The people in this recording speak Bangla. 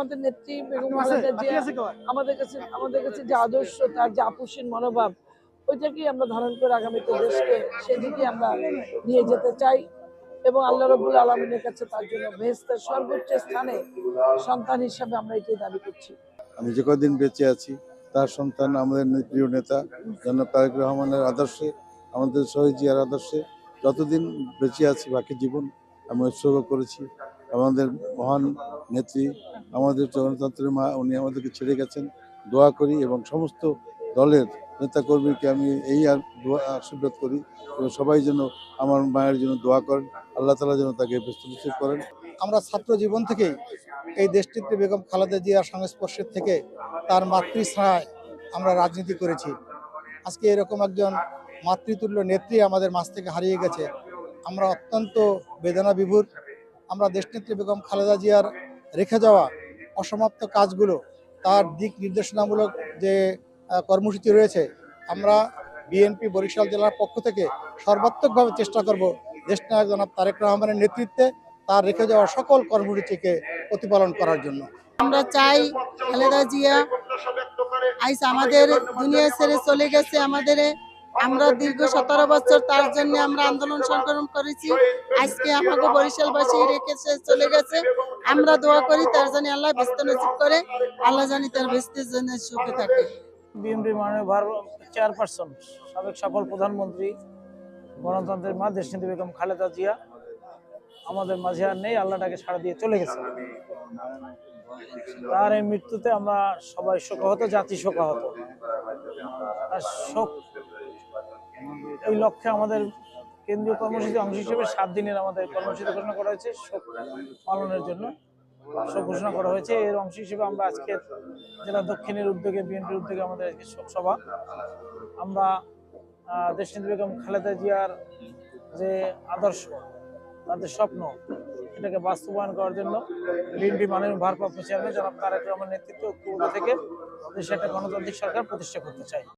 আমাদের নেত্রী বেগম আমাদের কাছে আমাদের কাছে যে আদর্শ তার যে আপুসীন মনোভাব ওইটাকেই আমরা ধারণ করে আগামীতে দেশকে সেদিকে আমরা নিয়ে যেতে চাই এবং আল্লাহ রবুল আলমিনের কাছে তার জন্য বেহেস্তের সর্বোচ্চ স্থানে সন্তান হিসাবে আমরা এটাই দাবি করছি। আমি যে কদিন বেঁচে আছি তার সন্তান আমাদের প্রিয় নেতা জনাব তারেক রহমানের আদর্শে আমাদের শহীদ জিয়ার আদর্শে যতদিন বেঁচে আছি বাকি জীবন আমি উৎসর্গ করেছি। আমাদের মহান নেত্রী আমাদের গণতন্ত্রের মা, উনি আমাদেরকে ছেড়ে গেছেন। দোয়া করি এবং সমস্ত দলের নেতাকর্মীকে আমি এই আর দোয়া, আশীর্বাদ করি এবং সবাই যেন আমার মায়ের জন্য দোয়া করেন। আল্লাহ তালা যেন তাকে নিশ্চিত করেন। আমরা ছাত্র জীবন থেকেই এই দেশটিতে বেগম খালেদা জিয়ার সংস্পর্শের থেকে তার মাতৃ ছাড়ায় আমরা রাজনীতি করেছি। আজকে এরকম একজন মাতৃতুল্য নেত্রী আমাদের মাছ থেকে হারিয়ে গেছে। আমরা অত্যন্ত বেদনা বিভূর আমরা দেশনেত্রী বেগম খালেদা জিয়ার রেখে যাওয়া অসমাপ্ত কাজগুলো তার দিক নির্দেশনামূলক যে কর্মসূচি রয়েছে, আমরা বিএনপি বরিশাল জেলার পক্ষ থেকে সর্বাত্মকভাবে চেষ্টা করব দেশনায়ক জনাব তারেক রহমানের নেতৃত্বে তার রেখে যাওয়া সকল কর্মসূচিকে প্রতিপালন করার জন্য। আমরা চাই খালেদা জিয়া আইস আমাদের দুনিয়া ছেড়ে চলে গেছে আমাদের আমরা দীর্ঘ সতেরো বছর তার জন্য আমরা আন্দোলন সংগ্রাম করেছি। আজকে আমাকে বরিশালবাসী রেখে সে চলে গেছে। আমরা দোয়া করি তার জন্য আল্লাহ ব্যস্ত নজিব করে আল্লাহ জানি তার ব্যস্তের জন্য সুখে থাকে। বিএনপি মাননীয় ভার চেয়ারপারসন সাবেক সফল প্রধানমন্ত্রী গণতন্ত্রের মা দেশনীতি বেগম খালেদা জিয়া আমাদের মাঝে আর নেই আল্লাহটাকে সাড়া দিয়ে চলে গেছে। তার এই মৃত্যুতে আমরা সবাই শোকাহত জাতি শোকাহত। আর শোক এই লক্ষ্যে আমাদের কেন্দ্রীয় কর্মসূচি অংশ হিসেবে সাত দিনের আমাদের কর্মসূচি ঘোষণা করা হয়েছে, শোক পালনের জন্য। শোক ঘোষণা করা হয়েছে। এর অংশ হিসেবে আমরা আজকে জেলা দক্ষিণের উদ্যোগে, বিএনপির উদ্যোগে আমাদের আজকে শোক সভা। আমরা দেশনীতি বেগম খালেদা জিয়ার যে আদর্শ, তাদের স্বপ্ন, এটাকে বাস্তবায়ন করার জন্য বিএনপি মাননীয় ভারপ্রাপ্ত চেয়ারম্যান জনাব তারেক রহমান নেতৃত্বে থেকে দেশে একটা গণতান্ত্রিক সরকার প্রতিষ্ঠা করতে চাই।